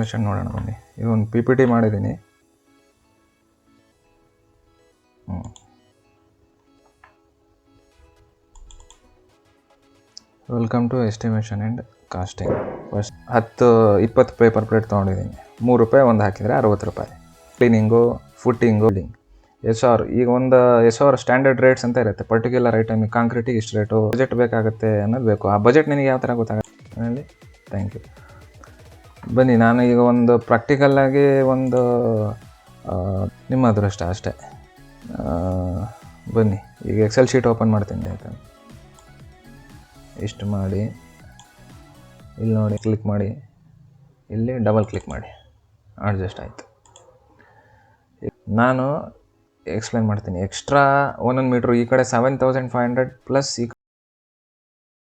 Estimation ನೋಡೋಣ ಬನ್ನಿ. ಇದು ಒಂದು ಪಿ ಪಿ ಟಿ ಮಾಡಿದ್ದೀನಿ welcome to estimation and costing first ಹತ್ತು, ಇಪ್ಪತ್ತು ಪೇಪರ್ ಪ್ಲೇಟ್ ತೊಗೊಂಡಿದ್ದೀನಿ. ಮೂರು ರೂಪಾಯಿ, ಒಂದು ಹಾಕಿದರೆ ಅರವತ್ತು ರೂಪಾಯಿ. Cleaning footing building S R ಈಗ ಒಂದು ಎಸ್ ಆರ್ ಸ್ಟ್ಯಾಂಡರ್ಡ್ ರೇಟ್ಸ್ ಅಂತ ಇರುತ್ತೆ. ಪರ್ಟಿಕ್ಯುಲರ್ ಐಟಮಿಗೆ ಕಾಂಕ್ರೀಟಿಗೆ ಇಷ್ಟು ರೇಟು ಬಜೆಟ್ ಬೇಕಾಗುತ್ತೆ ಅನ್ನೋದು ಬೇಕು. ಆ ಬಜೆಟ್ ನಿನಗೆ ಯಾವ ಥರ ಗೊತ್ತಾಗುತ್ತೆ? ಥ್ಯಾಂಕ್ ಯು ಬನ್ನಿ, ನಾನು ಈಗ ಒಂದು ಪ್ರಾಕ್ಟಿಕಲ್ಲಾಗಿ ಒಂದು ನಿಮ್ಮ ಅದೃಷ್ಟ ಅಷ್ಟೇ. ಬನ್ನಿ, ಈಗ ಎಕ್ಸೆಲ್ ಶೀಟ್ ಓಪನ್ ಮಾಡ್ತೀನಿ ಆಯಿತಾ? ಇಷ್ಟು ಮಾಡಿ, ಇಲ್ಲಿ ನೋಡಿ ಕ್ಲಿಕ್ ಮಾಡಿ, ಇಲ್ಲಿ ಡಬಲ್ ಕ್ಲಿಕ್ ಮಾಡಿ ಅಡ್ಜಸ್ಟ್ ಆಯಿತು. ನಾನು ಎಕ್ಸ್ಪ್ಲೇನ್ ಮಾಡ್ತೀನಿ ಎಕ್ಸ್ಟ್ರಾ ಒಂದೊಂದು ಮೀಟ್ರು ಈ ಕಡೆ seven thousand five hundred plus ಈ